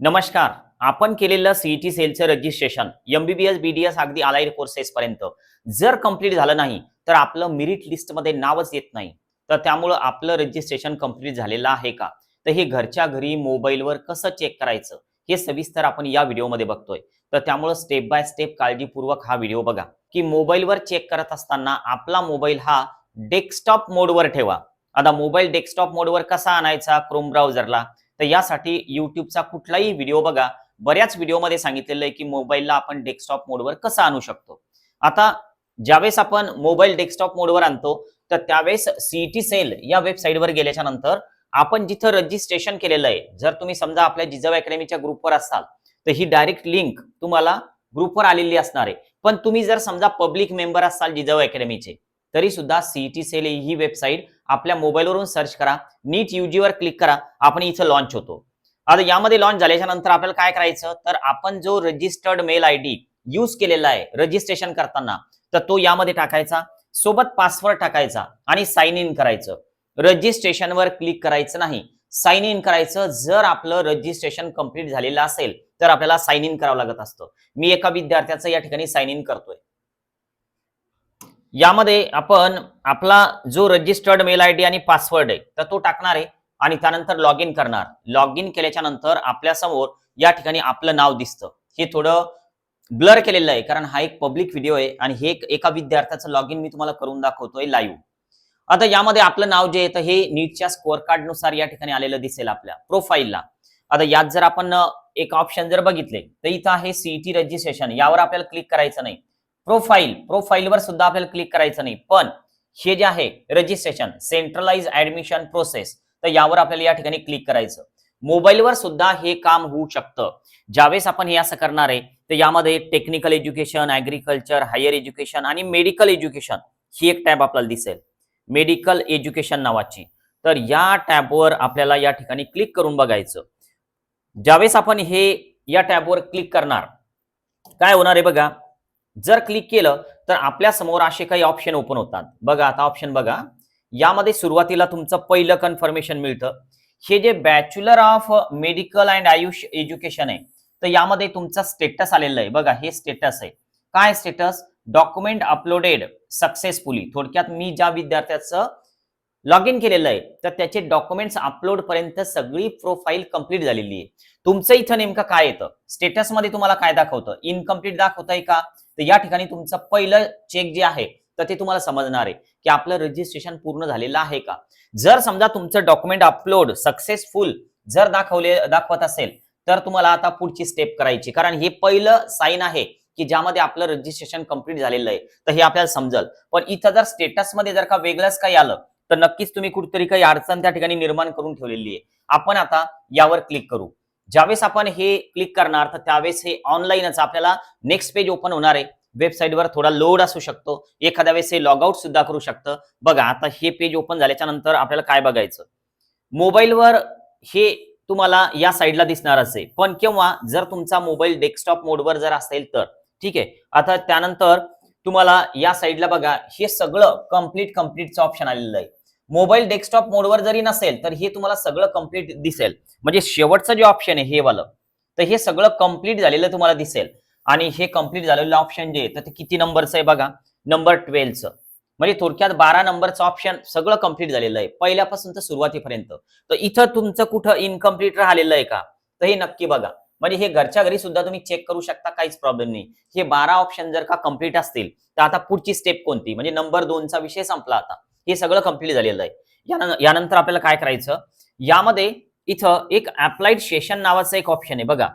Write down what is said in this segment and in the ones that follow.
नमस्कार. आपण केलेलं सीईटी सेलचं रजिस्ट्रेशन एमबीबीएस बीडीएस अगदी अलाइड कोर्सेस पर्यंत. जर कंप्लीट झालं नाही तर आपलं मेरिट लिस्टमध्ये नावच येत नाही. तर त्यामुळं आपलं रजिस्ट्रेशन कंप्लीट झालेलं आहे का? तर हे घरच्या घरी मोबाईलवर कसं चेक करायचं? हे सविस्तर आपण या व्हिडिओमध्ये बघतोय. तर त्यामुळं स्टेप बाय स्टेप काळजीपूर्वक हा व्हिडिओ बघा. की मोबाईलवर चेक करत असताना आपला मोबाईल हा डेस्कटॉप मोडवर ठेवा. आता मोबाईल डेस्कटॉप मोडवर कसा आणायचा? क्रोम ब्राउझरला तर यासाठी युट्यूबचा कुठलाही व्हिडिओ बघा बऱ्याच व्हिडिओमध्ये सांगितलेलं आहे की मोबाईलला आपण डेस्कटॉप मोडवर कसं आणू शकतो. आता ज्यावेळेस आपण मोबाईल डेस्कटॉप मोडवर आणतो तर त्यावेळेस सीईटी सेल या वेबसाईटवर गेल्याच्यानंतर आपण जिथं रजिस्ट्रेशन केलेलं आहे जर तुम्ही समजा आपल्या जिजाऊ अकॅडमीच्या ग्रुपवर असाल तर ही डायरेक्ट लिंक तुम्हाला ग्रुपवर आलेली असणार आहे. पण तुम्ही जर समजा पब्लिक मेंबर असाल जिजाऊ अकॅडमीचे तरी सुद्धा सीईटी सेल ही वेबसाईट आपल्या मोबाईलवरून सर्च करा. नीट यूजीवर क्लिक करा. आपण इथं लॉन्च होतो. आता यामध्ये लॉन्च झाल्याच्यानंतर आपल्याला काय करायचं? तर आपण जो registered mail I D use केलेला आहे रजिस्ट्रेशन करताना तर तो यामध्ये टाकायचा. सोबत पासवर्ड टाकायचा आणि साइन इन करायचं. रजिस्ट्रेशनवर क्लिक करायचं नाही. साइन इन करायचं. जर आपलं रजिस्ट्रेशन कंप्लीट झालेलं असेल तर आपल्याला साइन इन करावं लागत असतं. मी एका विद्यार्थ्याचं या ठिकाणी साइन इन करतोय. यामध्ये आपण आपला जो रजिस्टर्ड मेल आय डी आणि पासवर्ड आहे तर तो टाकणार आहे आणि त्यानंतर लॉग इन करणार. लॉग इन केल्याच्यानंतर आपल्यासमोर या ठिकाणी आपलं नाव दिसतं. हे थोडं ब्लर केलेलं आहे कारण हा एक पब्लिक व्हिडिओ आहे आणि हे एक- एका विद्यार्थ्याचं लॉग इन मी तुम्हाला करून दाखवतोय लाईव्ह आता यामध्ये आपलं नाव जे येतं हे नीटच्या स्कोअर कार्डनुसार या ठिकाणी आलेलं दिसेल आपल्या प्रोफाईलला आता यात जर आपण एक ऑप्शन जर बघितले तर इथं आहे सीईटी रजिस्ट्रेशन यावर आपल्याला क्लिक करायचं नाही. प्रोफाईल प्रोफाईलवर सुद्धा आपल्याला क्लिक करायचं नाही. पण हे जे आहे रजिस्ट्रेशन सेंट्रलाइज ऍडमिशन प्रोसेस तर यावर आपल्याला या ठिकाणी क्लिक करायचं. मोबाईलवर सुद्धा हे काम होऊ शकतं. ज्यावेळेस आपण हे असं करणार आहे तर यामध्ये technical education agriculture higher education आणि मेडिकल एज्युकेशन ही एक टॅब आपल्याला दिसेल. मेडिकल एज्युकेशन नावाची. तर या टॅबवर आपल्याला या ठिकाणी क्लिक करून बघायचं. ज्यावेळेस आपण हे या टॅबवर क्लिक करणार काय होणार आहे बघा? जर क्लिक केलं तर आपल्यासमोर असे काही ऑप्शन ओपन होतात. बघा आता ऑप्शन बघा. यामध्ये सुरुवातीला तुमचं पहिलं कन्फर्मेशन मिळतं. हे जे bachelor of medical and AYUSH education आहे तर यामध्ये तुमचा स्टेटस आलेलं आहे. बघा हे स्टेटस आहे. काय स्टेटस डॉक्युमेंट अपलोडेड सक्सेसफुली थोडक्यात मी ज्या विद्यार्थ्याचं लॉग इन केलेलं आहे तर त्याचे डॉक्युमेंट्स अपलोड पर्यंत सगळी प्रोफाईल कंप्लीट झालेली आहे. तुमचं इथं नेमकं काय येतं? स्टेटसमध्ये तुम्हाला काय दाखवतं? इनकम्प्लीट दाखवत आहे का? तर या ठिकाणी तुमचं पहिलं चेक जे आहे तर ते तुम्हाला समजणार आहे की आपलं रजिस्ट्रेशन पूर्ण झालेलं आहे का? जर समजा तुमचं डॉक्युमेंट अपलोड सक्सेसफुल जर दाखवले दाखवत असेल तर तुम्हाला आता पुढची स्टेप करायची. कारण हे पहिलं साईन आहे की ज्यामध्ये आपलं रजिस्ट्रेशन कंप्लीट झालेलं आहे. तर हे आपल्याला समजल. पण इथं जर स्टेटसमध्ये जर का वेगळंच काही आलं तर नक्कीच तुम्ही कुठेतरी काही अडचण त्या ठिकाणी निर्माण करून ठेवलेली आहे. आपण आता यावर क्लिक करू. ज्यावेळेस आपण हे क्लिक करणार तर त्यावेळेस हे ऑनलाईनच आपल्याला नेक्स्ट पेज ओपन होणार आहे. वेबसाईटवर थोडा लोड असू शकतो. एखाद्या वेळेस हे लॉग आउट सुद्धा करू शकतं. बघा आता हे पेज ओपन झाल्याच्यानंतर आपल्याला काय बघायचं? मोबाईलवर हे तुम्हाला या साईडला दिसणारच आहे पण केव्हा? जर तुमचा मोबाईल डेस्कटॉप मोडवर जर असेल तर. ठीक आहे? आता त्यानंतर तुम्हाला या साईडला बघा. हे सगळं कंप्लीट कम्प्लीटचं ऑप्शन आलेलं आहे. मोबाईल डेस्कटॉप मोडवर जरी नसेल तर हे तुम्हाला सगळं कंप्लीट दिसेल. म्हणजे शेवटचं जे ऑप्शन आहे हे वालं तर हे सगळं कंप्लीट झालेलं तुम्हाला दिसेल. आणि हे कंप्लीट झालेलं ऑप्शन जे आहे तर ते किती नंबरचं आहे बघा. नंबर ट्वेल्वचं म्हणजे थोडक्यात बारा नंबरचं ऑप्शन सगळं कंप्लीट झालेलं आहे. पहिल्यापासून तर सुरुवातीपर्यंत. तर इथं तुमचं कुठं इनकम्प्लीट राहिलेलं आहे का? तर हे नक्की बघा. म्हणजे हे घरच्या घरी सुद्धा तुम्ही चेक करू शकता काहीच प्रॉब्लेम नाही. हे बारा ऑप्शन जर का कंप्लीट असतील तर आता पुढची स्टेप कोणती? म्हणजे नंबर दोनचा विषय संपला आता. हे सगळं कंप्लीट झालेलं आहे. यानंतर आपल्याला काय करायचं? यामध्ये इथं एक अप्लाइड सेशन नावाचं एक ऑप्शन आहे बघा.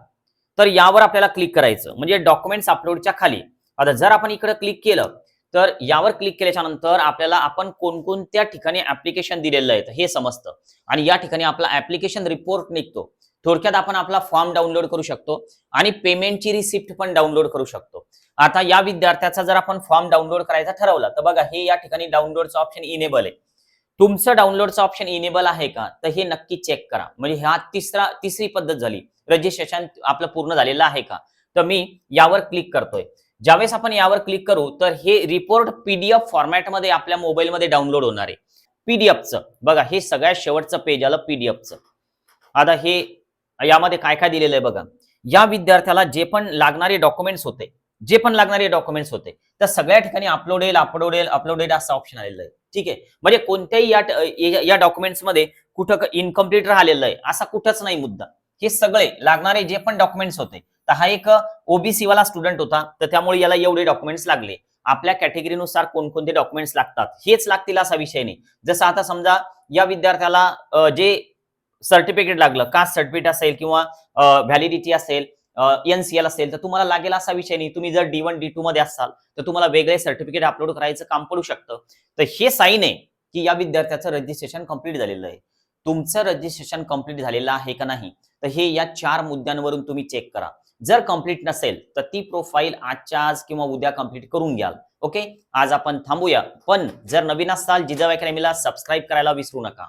तर यावर आपल्याला क्लिक करायचं. म्हणजे डॉक्युमेंट्स अपलोडच्या खाली. आता जर आपण इकडे क्लिक केलं तर यावर क्लिक केल्याच्यानंतर आपल्याला आपण कोणकोणत्या ठिकाणी ऍप्लिकेशन दिलेलं आहे हे समजतं. आणि या ठिकाणी आपला ऍप्लिकेशन रिपोर्ट निघतो. थोडक्यात आपण आपला फॉर्म डाउनलोड करू शकतो आणि पेमेंटची रिसिप्ट पण डाउनलोड करू शकतो. आता या विद्यार्थ्याचा जर आपण फॉर्म डाउनलोड करायचा ठरवला तर बघा हे या ठिकाणी डाउनलोडचं ऑप्शन इनेबल आहे. तुमचं डाउनलोडचं ऑप्शन इनेबल आहे का? तर हे नक्की चेक करा. म्हणजे हा तिसरा तिसरी पद्धत झाली. रजिस्ट्रेशन आपलं पूर्ण झालेलं आहे का? तर मी यावर क्लिक करतोय. ज्यावेळेस आपण यावर क्लिक करू तर हे रिपोर्ट पीडीएफ फॉर्मॅटमध्ये आपल्या मोबाईलमध्ये डाउनलोड होणार आहे. पीडीएफचं बघा हे सगळ्यात शेवटचं पेज आलं पीडीएफचं आता हे यामध्ये काय काय दिलेलं आहे बघा. या विद्यार्थ्याला जे पण लागणारे डॉक्युमेंट्स होते जे पण लागणारे डॉक्युमेंट्स होते त्या सगळ्या ठिकाणी अपलोडेल अपलोडेल अपलोडेड असं ऑप्शन आलेलं आहे. ठीक आहे? म्हणजे कोणत्याही या या डॉक्युमेंट्समध्ये कुठं इनकम्प्लीट राहिलेलं आहे असा कुठंच नाही मुद्दा. हे सगळे लागणारे जे पण डॉक्युमेंट्स होते तर हा एक ओबीसी वाला स्टुडंट होता. तर त्यामुळे याला एवढे डॉक्युमेंट्स लागले. आपल्या कॅटेगरीनुसार कोणकोणते डॉक्युमेंट्स लागतात? हेच लागतील असा विषय नाही. जसं आता समजा या विद्यार्थ्याला जे सर्टिफिकेट लागलं कास्ट सर्टिफिकेट असेल किंवा व्हॅलिडिटी असेल एनसीएल असेल तर तुम्हाला लागेल असा विषय नाही. तुम्ही जर डी वन डी टू मध्ये असाल तर तुम्हाला वेगळे सर्टिफिकेट अपलोड करायचं काम पडू शकतं. तर हे साईन आहे की या विद्यार्थ्याचं रजिस्ट्रेशन कंप्लीट झालेलं आहे. तुमचं रजिस्ट्रेशन कंप्लीट झालेलं आहे का नाही? तर हे या चार मुद्द्यांवरून तुम्ही चेक करा. जर कंप्लीट नसेल तर ती प्रोफाईल आजच्या आज किंवा उद्या कंप्लीट करून घ्याल. ओके आज आपण थांबूया. पण जर नवीन असाल जिजाबाई अकॅडमीला सबस्क्राईब करायला विसरू नका.